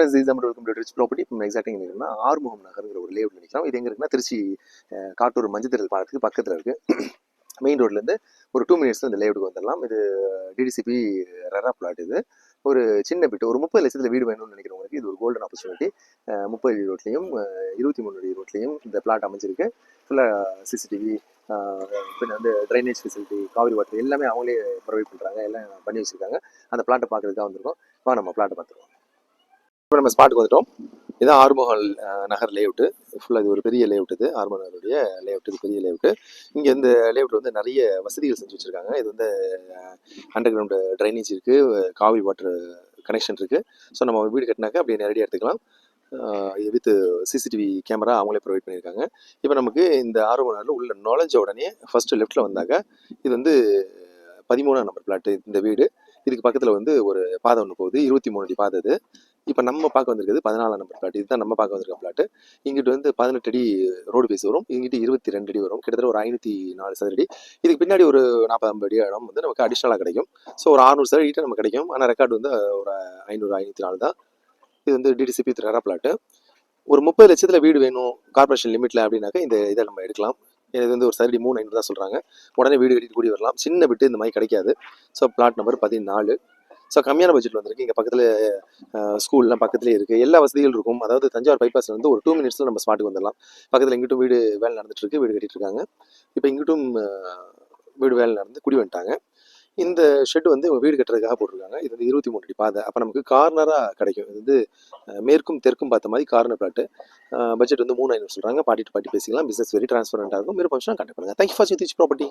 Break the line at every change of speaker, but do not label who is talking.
Rich property இப்போ எக்ஸாக்டாக எங்கே இருக்குன்னா ஆறுமுகம் நகருங்கிற ஒரு லேஅவுட் நினைக்கிறோம் இது எங்கே இருக்குன்னா திருச்சி காட்டூர் மஞ்சத்திரல் பாலத்துக்கு பக்கத்தில் இருக்குது மெயின் ரோட்லேருந்து ஒரு டூ மினிட்ஸில் இந்த லேவுக்கு வந்துடலாம் இது டிடிசிபி ரெரா பிளாட் இது. ஒரு சின்ன பிட்டு ஒரு முப்பது லட்சத்தில் வீடு வேணும்னு நினைக்கிறவங்களுக்கு இது ஒரு கோல்டன் ஆப்பர்ச்சுனிட்டி முப்பது அடி ரோட்லேயும் இருபத்தி மூணு அடி ரோட்லையும் இந்த பிளாட் அமைஞ்சிருக்கு. ஃபுல்லாக சிசிடிவி பின்ன வந்து ட்ரைனேஜ் ஃபெசிலிட்டி காவிரி வாட்டர் எல்லாமே அவங்களே ப்ரொவைட் பண்ணுறாங்க எல்லாம் பண்ணி வச்சுருக்காங்க. அந்த பிளாட்டை பார்க்குறதுக்காக வந்திருக்கோம். வா நம்ம பிளாட்டை பார்த்துருவோம். இப்போ நம்ம ஸ்பாட்டுக்கு வந்துட்டோம். இதுதான் ஆறுமுகல் நகர் லேஅவுட்டு ஃபுல்லாக இது ஒரு பெரிய லேஅவுட் இது. ஆறுமுக நகருடைய லேஅவுட் இது பெரிய லேஅவுட்டு இங்கே இந்த லேஅவுட் வந்து நிறைய வசதிகள் செஞ்சு வச்சுருக்காங்க. இது வந்து அண்டர் கிரவுண்டு ட்ரைனேஜ் இருக்குது காவிரி வாட்டர் கனெக்ஷன் இருக்குது ஸோ நம்ம வீடு கட்டினாக்க அப்படியே நேரடியாக எடுத்துக்கலாம். வித் சிசிடிவி கேமரா அவங்களே ப்ரொவைட் பண்ணியிருக்காங்க. இப்போ நமக்கு இந்த ஆறுமுக நகரில் உள்ள நுழைஞ்ச உடனே ஃபஸ்ட்டு லெஃப்ட்டில் வந்தாக்க இது வந்து பதிமூணாம் நம்பர் பிளாட்டு இந்த வீடு. இதுக்கு பக்கத்தில் வந்து ஒரு பாதை ஒன்று போகுது. இருபத்தி மூணு அடி பாதை இது. இப்போ நம்ம பார்க்க வந்திருக்கிறது பதினாலாம் நம்பர் பிளாட் இதுதான் நம்ம பார்க்க வந்திருக்க பிளாட் இங்கிட்டு வந்து பதினெட்டு அடி ரோடு பேஸ் வரும். இங்கிட்டு இருபத்தி ரெண்டு அடி வரும். கிட்டத்தட்ட ஒரு ஐநூற்றி நாலு சதுரடி. இதுக்கு பின்னாடி ஒரு நாற்பது ஐம்பது அடி இடம் வந்து நமக்கு அடிஷ்னலாக கிடைக்கும். ஸோ ஒரு அறுநூறு சதவீட்டு நமக்கு கிடைக்கும். ஆனால் ரெக்கார்டு வந்து ஒரு ஐநூறு ஐநூற்றி நாலு தான். இது வந்து டிடிசிபி திரரா பிளாட்டு ஒரு முப்பது லட்சத்தில் வீடு வேணும் கார்பரேஷன் லிமிட்டில் அப்படின்னாக்கா இந்த இதை நம்ம எடுக்கலாம். இது வந்து ஒரு சதுரடி மூணு ஐநூறு தான் சொல்கிறாங்க உடனே வீடு கட்டிட்டு கூடி வரலாம். சின்ன விட்டு இந்த மாதிரி கிடைக்காது. ஸோ பிளாட் நம்பர் பதினாலு. ஸோ கம்மியான பட்ஜெட் வந்திருக்கு. இங்கே பக்கத்தில் ஸ்கூல்லாம் பக்கத்துலேயே இருக்குது எல்லா வசதிகள் இருக்கும். அதாவது தஞ்சாவூர் பைபாஸ்ல வந்து ஒரு டூ மினிட்ஸில் நம்ம ஸ்மார்ட்டுக்கு வந்துடலாம். பக்கத்தில் இங்கிட்டும் வீடு வேலை நடந்துட்டுருக்கு வீடு கட்டிட்டு இருக்காங்க. இப்போ இங்கிட்டும் வீடு வேலை நடந்து குடி வந்துட்டாங்க. இந்த ஷெட் வந்து வீடு கட்டுறதுக்காக போட்டிருக்காங்க. இது வந்து இருபத்தி மூணு அடி பாதை. அப்போ நமக்கு கார்னராக கிடைக்கும். இது வந்து மேற்கும் தெற்கும் பார்த்த மாதிரி கார்னர் பிளாட்டு பட்ஜெட் வந்து மூணு ஐநூறு சொல்கிறாங்க பாட்டி பாட்டி பேசிக்கலாம் பிஸ்னஸ் வெரி ட்ரான்ஸ்பரண்டாக இருக்கும். மீறு ஃபங்க்ஷனாக கண்டக்ட் பண்ணுங்கள் தேங்க்யூ ஃபார் சித்திச் ப்ராப்பர்ட்டி